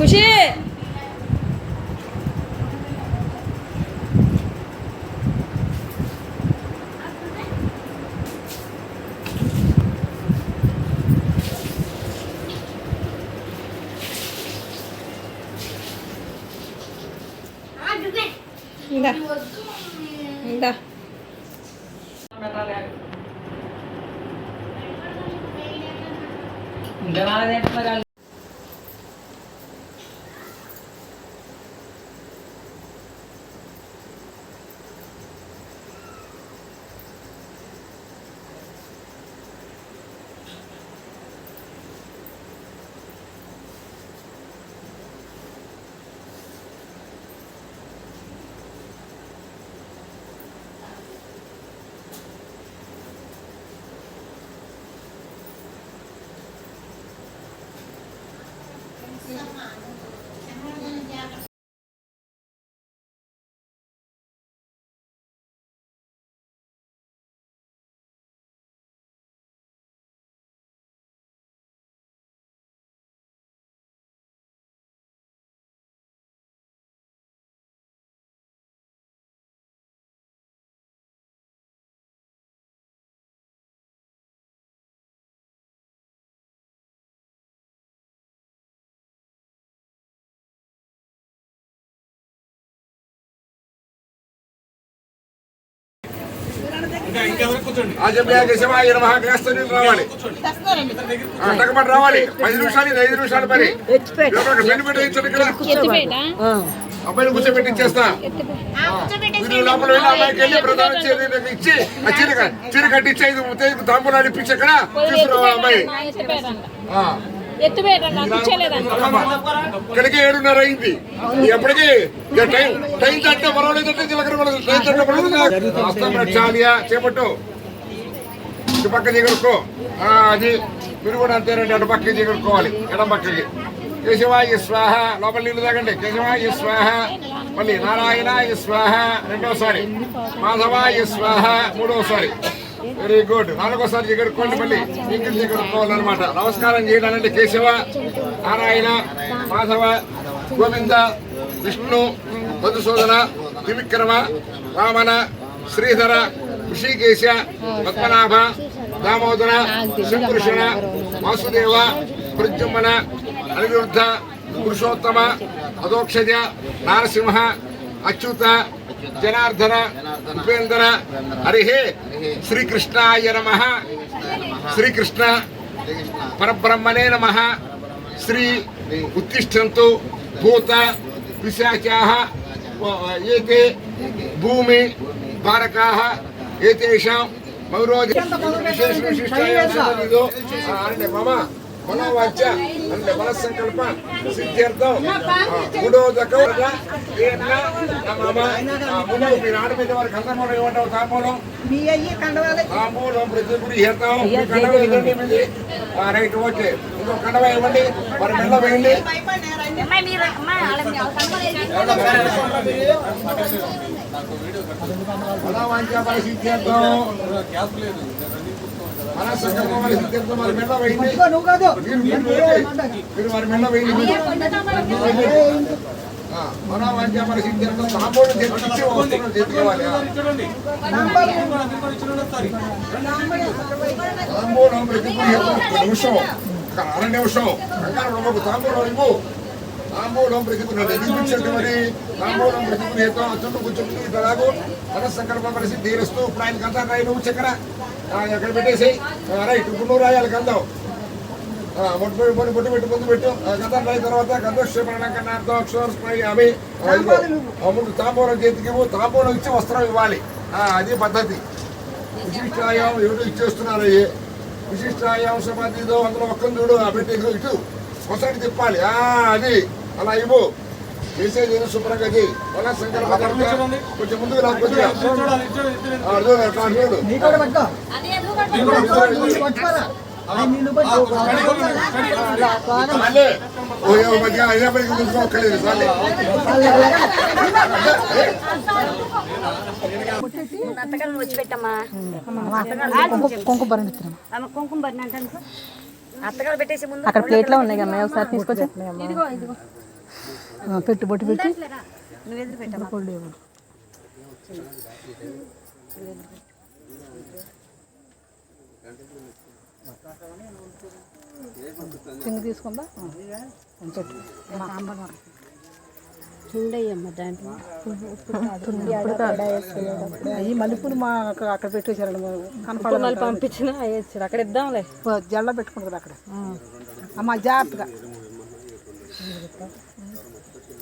ఖుషి ఇందా ఇందా ఆజమ్యాగ శివాయ నమః రావాలి. రావాలి. పది నిమిషాలు ఐదు నిమిషాలు పని ఇక్కడ. అబ్బాయిని కూర్చోబెట్టి ఇచ్చేస్తా. మీరు లోపల వెళ్ళి అమ్మాయికి వెళ్ళి ప్రధాన చీర ఇచ్చి ఆ చీర చీర కట్టించి ఐదు ముత్తైదుకు తాంబూలాలు ఇప్పించి అక్కడ చూస్తున్నావా అమ్మాయి? ఎత్తిపేట ఆ. ఎత్తిపేట ఇక్కడికి ఏడున్నర అయింది. ఎప్పటికి టైం టైం తట్టే పర్వాలేదంటే జీలకర్ర పడదు టైం తట్టే చేపట్టు. ఇటు పక్క దిగడుకో అది మీరు కూడా అంతేనండి. అటు పక్కకి దిగడుకోవాలి ఎడం పక్కకి. కేశవాయ స్వాహ. లోపల నీళ్ళు తాగండి. కేశవాయ స్వాహ. మళ్ళీ నారాయణాయ స్వాహ. రెండోసారి. మాధవాయ స్వాహ. మూడోసారి. వెరీ గుడ్ నాలుగోసారి దిగడుకోండి మళ్ళీ. ఇంకిల్ దిగడుకోవాలన్నమాట నమస్కారం చేయాలంటే కేశవ నారాయణ మాధవ గోవింద విష్ణు మధుసూదన త్రివిక్రమ వామన శ్రీధర ఋషికేశ పద్మనాభ దామోదర శ్రీకృష్ణ వాసుదేవ ప్రద్యుమ్న అనిరుద్ధ పురుషోత్తమ అధోక్షజ నారసింహ అచ్యుత జనార్దన ఉపేంద్ర హరి శ్రీకృష్ణాయ నమ. శ్రీకృష్ణ పరబ్రహ్మణే నమ. శ్రీ ఉత్తిష్టంతు భూత పిశాచాः ఏతే భూమి భారకాः ఏతేషాం మౌరోజ విశేష అరణ్య మమ. మనోవాచ్య అంటే మన సంకల్ప సిద్ధ్యర్థం మూడోదకం మమ ముందు మీరు ఆడ మీద వారికి అందరం ఏమంటావు తాంబూలం మీ అయ్యి కండవాలి తాంబూలం ప్రతి గుడి చేస్తాం కండవ ఇవ్వండి మీది రైట్ ఓకే ఇంకో కండవ ఇవ్వండి మరి మెల్ల వేయండి మనోవాంఛ సిద్ధ్యర్థం మన సంకల్పం సిద్ధ్యర్థం మరి మెల్ల వేయండి నువ్వు కాదు మీరు మీరు నిమిషం అర నిమిషం. కంగారు తాంబూలం ఇవ్వు. తాంబూలం ప్రతిపుణ్యం నిర్మించండి మరి తాంబూలం ప్రతిపుణ్యతం చుట్టూ కూర్చుంటూ ఇతరాగు మన సంకల్పం కలిసి తీరుస్తూ ఇప్పుడు ఆయనకి అంతా రాయి నువ్వు చక్కెర. ఆ, ఎక్కడ పెట్టేసి రైట్ ఇప్పుడు నువ్వు రాయాలి ఆ, బొట్టు పెట్టి బొట్టు పెట్టి ముందు పెట్టు. ఆ, గంధం రాయిన తర్వాత. ఆ, ముందు తాంబూలం చేతికి తాంబూలం ఇచ్చి వస్త్రం ఇవ్వాలి. ఆ, అది పద్ధతి. విశిష్టాయం ఎవరు ఇచ్చేస్తున్నారు అయ్యి విశిష్టాయం సమాధిదో అందులో ఒక్కని చూడు. ఆ పెట్టి ఇటు. కొసటి తిప్పాలి. ఆ అది. అలా ఇవ్వు. ఏదో శుభ్రంగా చేయి సంకల్ప కర్త. కొంచెం ముందుకు రా కొద్దిగా ఆ, చూడు, అట్లా చూడు నీ కూడా పట్టుకో. నువ్వు పట్టుకోరా ఆయన నిన్ను పట్టు మళ్ళీ ఓ ఏ మధ్య అయినప్పటికీ ముందుకోక్కర్లేదు సార్లే అత్తగారు వచ్చి పెట్టమ్మా కుంకుమ భరణి కుంకుమ అంటే అత్తగారు పెట్టేసి ముందు అక్కడ ప్లేట్లో ఉన్నాయి కదా ఒకసారి తీసుకొచ్చి. పెట్టు బొట్టు పెట్టి నువ్వు. కింద తీసుకుందా. పెట్టు దాంట్లో. అవి మల్లెపూలు మా అక్కడ అక్కడ పెట్టేశారండి కనపడాలి పంపించిన వేసాడు అక్కడ ఇద్దాంలే. జల్ల పెట్టుకుంటుంది అక్కడ. అమ్మ జాగ్రత్తగా.